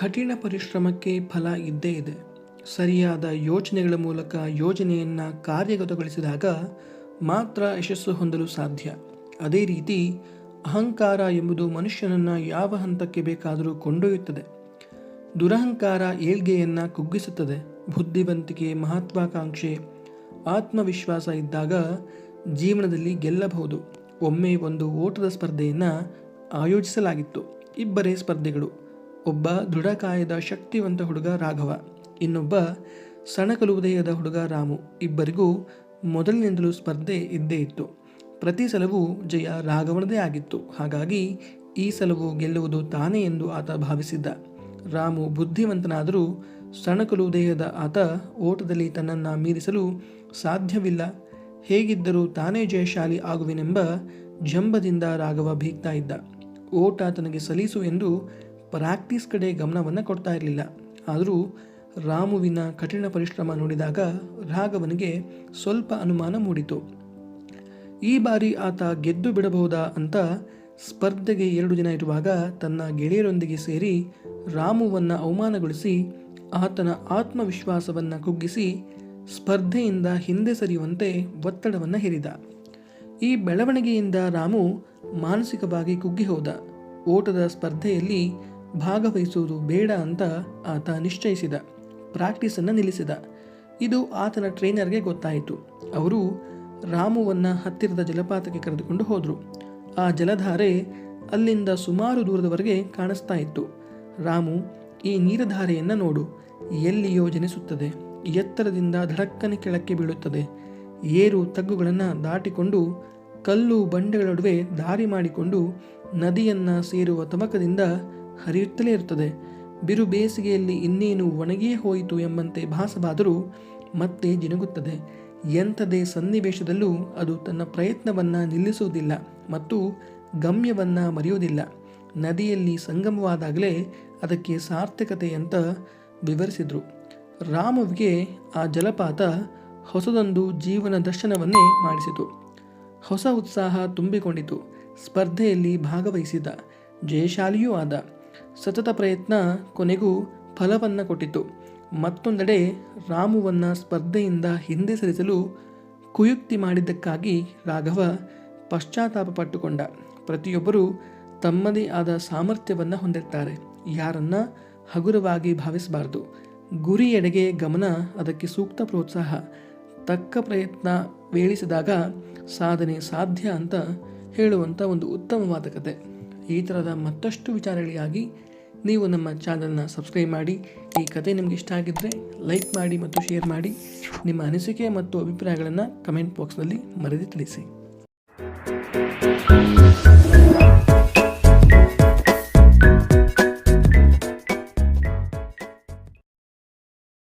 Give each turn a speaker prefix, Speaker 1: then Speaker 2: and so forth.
Speaker 1: ಕಠಿಣ ಪರಿಶ್ರಮಕ್ಕೆ ಫಲ ಇದ್ದೇ ಇದೆ. ಸರಿಯಾದ ಯೋಚನೆಗಳ ಮೂಲಕ ಯೋಜನೆಯನ್ನು ಕಾರ್ಯಗತಗೊಳಿಸಿದಾಗ ಮಾತ್ರ ಯಶಸ್ಸು ಹೊಂದಲು ಸಾಧ್ಯ. ಅದೇ ರೀತಿ ಅಹಂಕಾರ ಎಂಬುದು ಮನುಷ್ಯನನ್ನು ಯಾವ ಹಂತಕ್ಕೆ ಬೇಕಾದರೂ ಕೊಂಡೊಯ್ಯುತ್ತದೆ. ದುರಹಂಕಾರ ಏಳ್ಗೆಯನ್ನು ಕುಗ್ಗಿಸುತ್ತದೆ. ಬುದ್ಧಿವಂತಿಕೆ, ಮಹತ್ವಾಕಾಂಕ್ಷೆ, ಆತ್ಮವಿಶ್ವಾಸ ಇದ್ದಾಗ ಜೀವನದಲ್ಲಿ ಗೆಲ್ಲಬಹುದು. ಒಮ್ಮೆ ಒಂದು ಓಟದ ಸ್ಪರ್ಧೆಯನ್ನು ಆಯೋಜಿಸಲಾಗಿತ್ತು. ಇಬ್ಬರೇ ಸ್ಪರ್ಧಿಗಳು. ಒಬ್ಬ ದೃಢಕಾಯದ ಶಕ್ತಿವಂತ ಹುಡುಗ ರಾಘವ, ಇನ್ನೊಬ್ಬ ಸಣಕಲು ಉದಯದ ಹುಡುಗ ರಾಮು ಇಬ್ಬರಿಗೂ ಮೊದಲಿನಿಂದಲೂ ಸ್ಪರ್ಧೆ ಇದ್ದೇ ಇತ್ತು. ಪ್ರತಿ ಸಲವೂ ಜಯ ರಾಘವನದೇ ಆಗಿತ್ತು. ಹಾಗಾಗಿ ಈ ಸಲವು ಗೆಲ್ಲುವುದು ತಾನೇ ಎಂದು ಆತ ಭಾವಿಸಿದ್ದ. ರಾಮು ಬುದ್ಧಿವಂತನಾದರೂ ಸಣಕಲು ದೇಹದ ಆತ ಓಟದಲ್ಲಿ ತನ್ನನ್ನು ಮೀರಿಸಲು ಸಾಧ್ಯವಿಲ್ಲ. ಹೇಗಿದ್ದರೂ ತಾನೇ ಜಯಶಾಲಿ ಆಗುವೆನೆಂಬ ಜಂಬದಿಂದ ರಾಘವ ಭೀಗ್ತಾ ಇದ್ದ ಓಟ ತನಗೆ ಸಲೀಸು ಎಂದು ಪ್ರಾಕ್ಟೀಸ್ ಕಡೆ ಗಮನವನ್ನು ಕೊಡ್ತಾ ಇರಲಿಲ್ಲ. ಆದರೂ ರಾಮುವಿನ ಕಠಿಣ ಪರಿಶ್ರಮ ನೋಡಿದಾಗ ರಾಘವನಿಗೆ ಸ್ವಲ್ಪ ಅನುಮಾನ ಮೂಡಿತು. ಈ ಬಾರಿ ಆತ ಗೆದ್ದು ಬಿಡಬಹುದಾ ಅಂತ ಸ್ಪರ್ಧೆಗೆ ಎರಡು ದಿನ ಇರುವಾಗ ತನ್ನ ಗೆಳೆಯರೊಂದಿಗೆ ಸೇರಿ ರಾಮುವನ್ನು ಅವಮಾನಗೊಳಿಸಿ ಆತನ ಆತ್ಮವಿಶ್ವಾಸವನ್ನು ಕುಗ್ಗಿಸಿ ಸ್ಪರ್ಧೆಯಿಂದ ಹಿಂದೆ ಸರಿಯುವಂತೆ ಒತ್ತಡವನ್ನು ಹೇರಿದ. ಈ ಬೆಳವಣಿಗೆಯಿಂದ ರಾಮು ಮಾನಸಿಕವಾಗಿ ಕುಗ್ಗಿ ಹೋದ. ಓಟದ ಸ್ಪರ್ಧೆಯಲ್ಲಿ ಭಾಗವಹಿಸುವುದು ಬೇಡ ಅಂತ ಆತ ನಿಶ್ಚಯಿಸಿದ, ಪ್ರಾಕ್ಟೀಸನ್ನು ನಿಲ್ಲಿಸಿದ. ಇದು ಆತನ ಟ್ರೈನರ್ಗೆ ಗೊತ್ತಾಯಿತು. ಅವರು ರಾಮುವನ್ನು ಹತ್ತಿರದ ಜಲಪಾತಕ್ಕೆ ಕರೆದುಕೊಂಡು ಹೋದರು. ಆ ಜಲಧಾರೆ ಅಲ್ಲಿಂದ ಸುಮಾರು ದೂರದವರೆಗೆ ಕಾಣಿಸ್ತಾ ಇತ್ತು. ರಾಮು, ಈ ನೀರಧಾರೆಯನ್ನು ನೋಡು. ಎಲ್ಲಿಯೋ ಜನಿಸುತ್ತದೆ. ಎತ್ತರದಿಂದ ಧಡಕ್ಕನೆ ಕೆಳಕ್ಕೆ ಬೀಳುತ್ತದೆ. ಏರು ತಗ್ಗುಗಳನ್ನು ದಾಟಿಕೊಂಡು ಕಲ್ಲು ಬಂಡೆಗಳ ನಡುವೆ ದಾರಿ ಮಾಡಿಕೊಂಡು ನದಿಯನ್ನು ಸೇರುವ ತಮಕದಿಂದ ಹರಿಯುತ್ತಲೇ ಇರುತ್ತದೆ. ಬಿರು ಬೇಸಿಗೆಯಲ್ಲಿ ಇನ್ನೇನು ಒಣಗಿಯೇ ಹೋಯಿತು ಎಂಬಂತೆ ಭಾಸವಾದರೂ ಮತ್ತೆ ಜಿನುಗುತ್ತದೆ. ಎಂಥದೇ ಸನ್ನಿವೇಶದಲ್ಲೂ ಅದು ತನ್ನ ಪ್ರಯತ್ನವನ್ನು ನಿಲ್ಲಿಸುವುದಿಲ್ಲ ಮತ್ತು ಗಮ್ಯವನ್ನು ಮರೆಯುವುದಿಲ್ಲ. ನದಿಯಲ್ಲಿ ಸಂಗಮವಾದಾಗಲೇ ಅದಕ್ಕೆ ಸಾರ್ಥಕತೆ ಅಂತ ವಿವರಿಸಿದರು. ರಾಮುವಿಗೆ ಆ ಜಲಪಾತ ಹೊಸದೊಂದು ಜೀವನ ದರ್ಶನವನ್ನೇ ಮಾಡಿಸಿತು. ಹೊಸ ಉತ್ಸಾಹ ತುಂಬಿಕೊಂಡಿತು. ಸ್ಪರ್ಧೆಯಲ್ಲಿ ಭಾಗವಹಿಸಿದ. ಜಯಶಾಲಿಯೂ ಆದ. ಸತತ ಪ್ರಯತ್ನ ಕೊನೆಗೂ ಫಲವನ್ನು ಕೊಟ್ಟಿತು ಮತ್ತೊಂದೆಡೆ ರಾಮುವನ್ನು ಸ್ಪರ್ಧೆಯಿಂದ ಹಿಂದೆ ಸರಿಸಲು ಕುಯುಕ್ತಿ ಮಾಡಿದ್ದಕ್ಕಾಗಿ ರಾಘವ ಪಶ್ಚಾತ್ತಾಪ ಪಟ್ಟುಕೊಂಡ. ಪ್ರತಿಯೊಬ್ಬರೂ ತಮ್ಮದೇ ಆದ ಸಾಮರ್ಥ್ಯವನ್ನು ಹೊಂದಿರ್ತಾರೆ. ಯಾರನ್ನ ಹಗುರವಾಗಿ ಭಾವಿಸಬಾರದು. ಗುರಿಯೆಡೆಗೆ ಗಮನ, ಅದಕ್ಕೆ ಸೂಕ್ತ ಪ್ರೋತ್ಸಾಹ, ತಕ್ಕ ಪ್ರಯತ್ನ ವೇಳಿಸಿದಾಗ ಸಾಧನೆ ಸಾಧ್ಯ ಅಂತ ಹೇಳುವಂಥ ಒಂದು ಉತ್ತಮವಾದ ಕತೆ. ಈ ಥರದ ಮತ್ತಷ್ಟು ವಿಚಾರಗಳಿಗಾಗಿ ನೀವು ನಮ್ಮ ಚಾನಲ್ನ ಸಬ್ಸ್ಕ್ರೈಬ್ ಮಾಡಿ. ಈ ಕತೆ ನಿಮಗೆ ಇಷ್ಟ ಆಗಿದ್ದರೆ ಲೈಕ್ ಮಾಡಿ ಮತ್ತು ಶೇರ್ ಮಾಡಿ. ನಿಮ್ಮ ಅನಿಸಿಕೆ ಮತ್ತು ಅಭಿಪ್ರಾಯಗಳನ್ನು ಕಮೆಂಟ್ ಬಾಕ್ಸ್ನಲ್ಲಿ ಮರೆದು ತಿಳಿಸಿ.